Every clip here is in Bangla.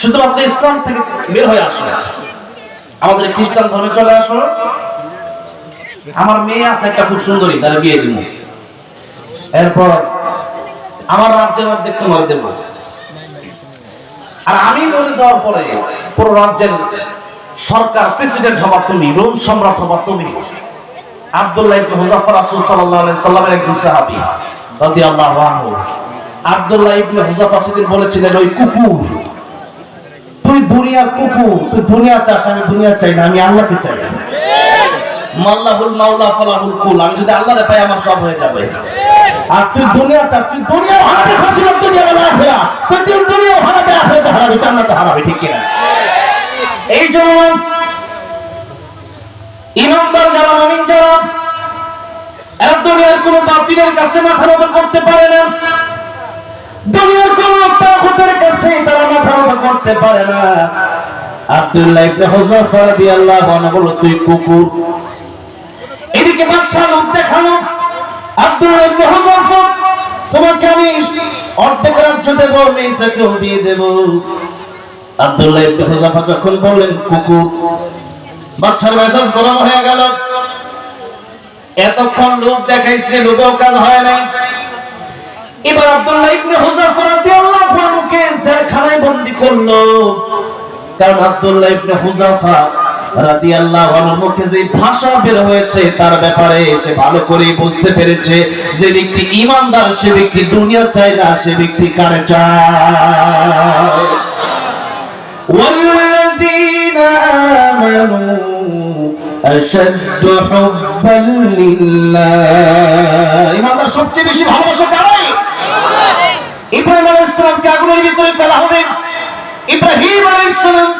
শুধুমাত্র ইসলাম থেকে বের হয়ে আসো আমাদের খ্রিস্টান ধর্মে চলে আসো আমার মেয়ে আছে একটা খুব সুন্দরী, তার বিয়ে দিব। এরপর আমার রাজ্যের অর্ধেক তোমার দেবো। আর আমি মরে যাওয়ার পরে পুরো রাজ্যের সরকার প্রেসিডেন্ট হবার তুমি, রোম সম্রাট হবার তুমি, আব্দুল্লাহ ইবনে হুযাফা রাসূল সাল্লাল্লাহু আলাইহি সাল্লামের একজন সাহাবী রাদিয়াল্লাহু আনহু। আব্দুল্লাহ ইবনে হুযাফা সেদিন বলেছিলেন, ওই কুকুর দুনিয়ার কুকুর, তুই দুনিয়া চাস আমি দুনিয়া চাই না, আমি আল্লাহকে চাই। মাল্লাহুল মাওলা, ফালাহুল কুল, আমি যদি আল্লাহরে পাই আমার সব হয়ে যাবে। আর তুই দুনিয়া চাস তুই দুনিয়া হারাতে খাচ্ছিল দুনিয়া না ফেরা তুই তুই দুনিয়া হারাতে আখেরাতে হারাবি, জান্নাতে হারাবি, ঠিক কিনা? এই জন্য ইমানদার যারা মুমিন যারা, এরা দুনিয়ার কোনো বাতিলের কাছে মাথা নত করতে পারে না। দুনিয়ার কোন তাগুতের কাছে তারা করতে পারে না। আব্দুল্লাহ ইবনে হুযাফা রাদিয়াল্লাহু আনহু বলল, তুই কুকুর। এদিকে বাদশাহ লোক দেখানো আব্দুল্লাহ ইবনে হুযাফা তোমাকে আমি অর্ধেক রাজ্য দেবো মেয়েটাকেও বিয়ে দেব। আব্দুল্লাহ ইবনে হুযাফা যখন বললেন, কুকুর। বাচ্চার মেজাজ গরম হয়ে গেল। এতক্ষণ লোক দেখাইছে, লোকেও কাজ হয় নাই। এবার আব্দুল্লাহ ইবনে হুযাফা রাদিয়াল্লাহু আনহুকে জেলখানায় বন্দী করলো কারণ আব্দুল্লাহ ইবনে হুযাফা রাদিয়াল্লাহু আনহুর মুখে যে ভাষা বের হয়েছে তার ব্যাপারে সে ভালো করে বুঝতে পেরেছে যে ব্যক্তি ঈমানদার সে ব্যক্তি দুনিয়া চায় না সে ব্যক্তি কারে চায় والذين آمنوا أشد حبا لله ইমানদার সবচেয়ে বেশি ভালোবাসা কারাই ইব্রাহিম আলাইহিস সালামকে আগুনের ভিতরে ফেলা হবে? ইব্রাহিম আলাইহিস সালাম।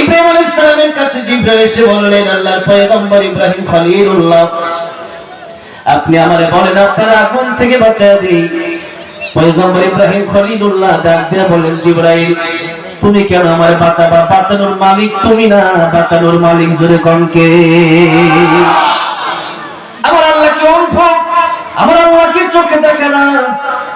ইব্রাহিম আলাইহিস সালামের কাছে জিবরাইল এসে বললেন, আল্লাহর পয়গম্বর ইব্রাহিম খলিলুল্লাহ, আপনি আমারে বলেন, আপনার আগুন থেকে বাঁচায় দিই পয়গম্বর ইব্রাহিম খলিলুল্লাহ ডাক দিয়ে বলেন জিবরাইল, তুমি কেন আমার বাঁচাবা বাঁচানোর মালিক? তুমি না বাঁচানোর মালিক জোরে কনকে আমার আল্লাহ কি অন্ধ? আমার আল্লাহ কি চোখে দেখে?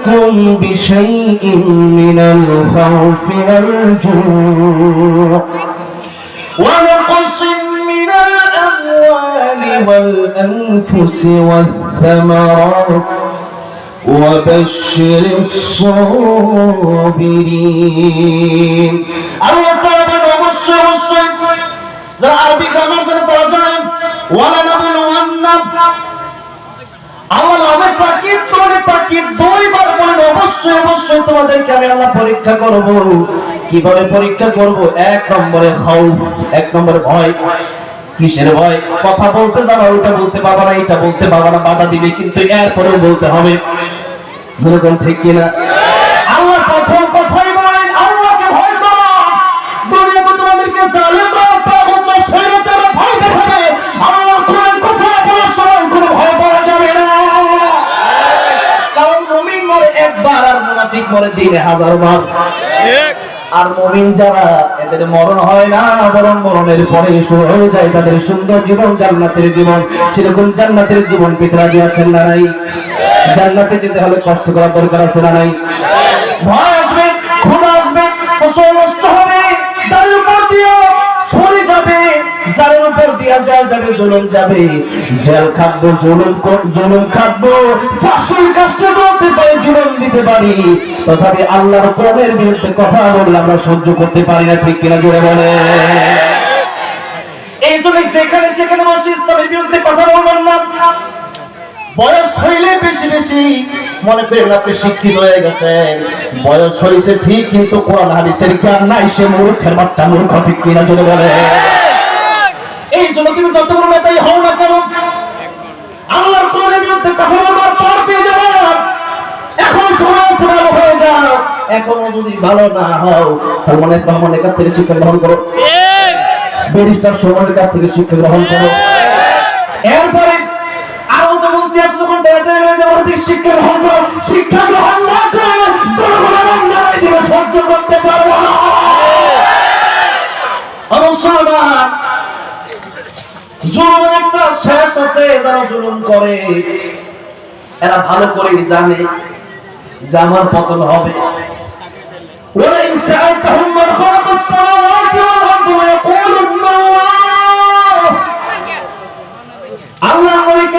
وَلَنَبْلُوَنَّكُمْ بِشَيْءٍ مِّنَ الْخَوْفِ وَالْجُوعِ ونقص من الأموال والأنفس والثمرات وبشر الصابرين الله تعالى অবশ্যই অবশ্যই যারা আরবি গ্রামার জন্য তারা জানেন ওয়ালানাবলুওয়ান্নাক আমার আমার তাকিদ তোমাদের তাকিদ দুইবার বলেন অবশ্যই অবশ্যই তোমাদেরকে আমি আল্লাহ পরীক্ষা করব। কীভাবে পরীক্ষা করব? এক নম্বরে খাউফ, এক নম্বরে ভয়। কিসের ভয়? কথা বলতে যাবা ওটা বলতে পারবা না এটা বলতে পারবা না, বাধা দিবে, কিন্তু এরপরেও বলতে হবে। যেরকম ঠিক কিনা? আল্লাহ প্রথম কথাই মরে দিনে হাজার বার। আর মুমিন যারা এদের মরণ হয় না বরং মরণের পরে শুরু হয়ে যায় তাদের সুন্দর জীবন জান্নাতের জীবন। সেরকম জান্নাতের জীবন পিতরা দিয়েছেন না নাই? জান্নাতে যেতে হলে কষ্ট করার দরকার আছে না নাই? ভয় আল্লাহর বিরুদ্ধে কথা বললে আমরা সহ্য করতে পারি না, ঠিক কিনা জোরে বলে এই জন্য যেখানে সেখানে বসে বিরুদ্ধে কথা বলবেন না। বয়স হইলে বেশি বেশি মনে করেন আপনি শিক্ষিত হয়ে গেছেন। বয়স হয়েছে ঠিক, কিন্তু কোরআন হাদিসের জ্ঞান নাই, সে মূর্খের বাচ্চা মূর্খ, ঠিক কিনা জন্য বলে জন্য তুমি যত বড় নেতাই হও না কেন? আল্লাহর কোরআনের বিরুদ্ধে কথা বলবার পর পেয়ে যাবে এখন সময় আছে হয়ে যাও। এখনও যদি ভালো না হও সালমানের রহমানের কাছ থেকে শিক্ষা গ্রহণ করো। ব্যারিস্টার সমরের কাছ থেকে শিক্ষা গ্রহণ করো। এরপরে আরও যখন চেষ্টা যখন দেড়টা হয়ে যাওয়ার থেকে শিক্ষা গ্রহণ করো। শিক্ষা গ্রহণ না করে দিকে সহ্য করতে পারব না। জুলুমের একটা শেষ আছে যারা জুলুম করে এরা ভালো করে জানে যে আমার পতন হবে ولئن سألتهم من خلق السماوات والأرض ليقولن الله আল্লাহ নবীকে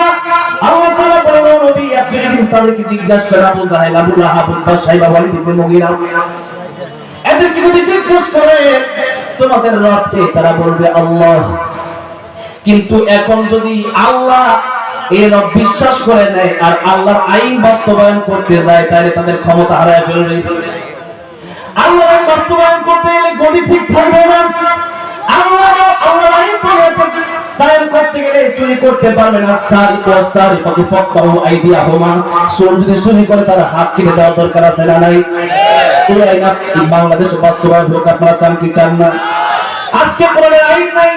আল্লাহ তাআলা বললেন নবী আপনি যদি তাদেরকে জিজ্ঞাসা করেন আবু জাহেল আবু লাহাব আবু সাইবা ওয়ালিদ ইবনে মুগীরা এদেরকে যদি জিজ্ঞেস করে তোমাদের রবকে তারা বলবে আল্লাহ কিন্তু এখন যদি আল্লাহ এর বিশ্বাস করে নেয় আর আল্লাহর আইন বাস্তবায়ন করতে যায়, তাহলে তাদের ক্ষমতা হারায় ফেলবে আল্লাহ আইন বাস্তবায়ন করতে গেলে গতি ঠিক থাকবে না। আল্লাহ আল্লাহর আইন করতে গেলে চুরি করতে পারবে না। সারি তো সারি আইডিয়া হোমা চোর যদি চুরি করে, তার হাত কেটে দরকার আছে না নাই? এই আইন বাংলাদেশে বাস্তবায়ন হোক, আপনারা চান কি চান না? আজকে কোরআনের আইন নাই।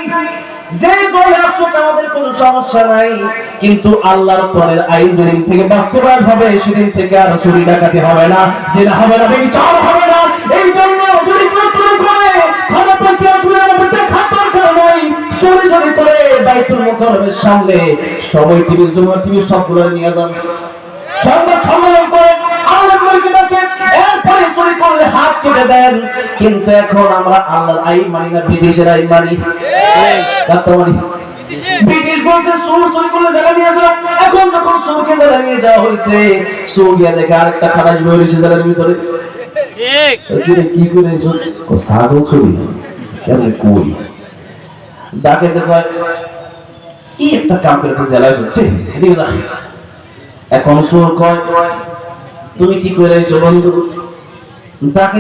যে দলে আসুক, আমাদের কোনো সমস্যা নাই। কিন্তু আল্লাহর পরের আইন থেকে বাস্তবায়ন হবে, সেদিন থেকে আর চুরি ডাকাতি হবে না, জেনা হবে না বিচার হবে না। এই জন্য করে করে সামনে সবাই টিভি জমা টিভি সবগুলো নিয়ে যান সংবাদ সম্মেলন করে আল্লাহ করলে হাত কেটে দেন। কিন্তু এখন আমরা আল্লাহর আইন মানি না বিদেশের আইন মানি। ব্রিটিশ বলছে চোর চুরি করলে জায়গা নিয়ে যাও এখন যখন জায়গা নিয়ে যাওয়া হয়েছে গিয়ে দেখে আরেকটা বই রয়েছে ভিতরে। ঠিক। এখানে কি করে সাগর চুরি কেমন কই? ডাকে দেখো কি একটা কাম করে জেলায় হচ্ছে। এখন সুর কয় তুমি কি করে বন্ধু?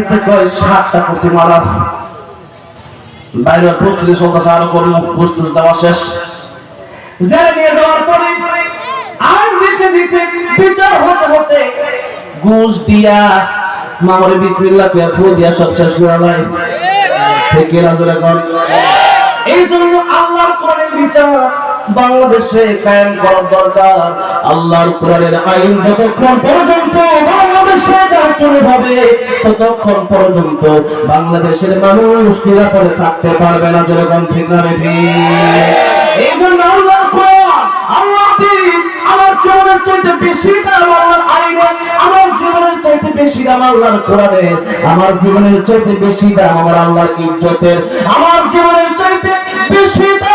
তো কয় সাতটা কুসি মারা। বাইরে প্রস্তুতি চলতেছে, আরও কর্ম প্রস্তুতি দেওয়া শেষ। জেলে নিয়ে যাওয়ার পরে আইন দিতে দিতে বিচার হতে হতে ঘুষ দিয়া, মামরে বিসমিল্লাহ কইয়া ফু দিয়া সব শেষ করে নজরে কর এই জন্য আল্লাহর কোরআনের বিচার বাংলাদেশে কায়েম করার দরকার। আল্লাহর কোরআনের আইন যতক্ষণ পর্যন্ত বাংলাদেশে কার্যকর হবে ততক্ষণ পর্যন্ত বাংলাদেশের মানুষ নিরাপদে থাকতে পারবে না যেরকম ঠিক না এই জন্য আল্লাহর কোরআন, আল্লাহ আমার জীবনের চাইতে বেশি দাম আল্লাহর আইনে, আমার জীবনের চাইতে বেশি দাম আল্লাহর কোরআনে আমার জীবনের চাইতে বেশি দাম আমার আল্লাহর ইজ্জতের, আমার জীবনের চাইতে বেশি দাম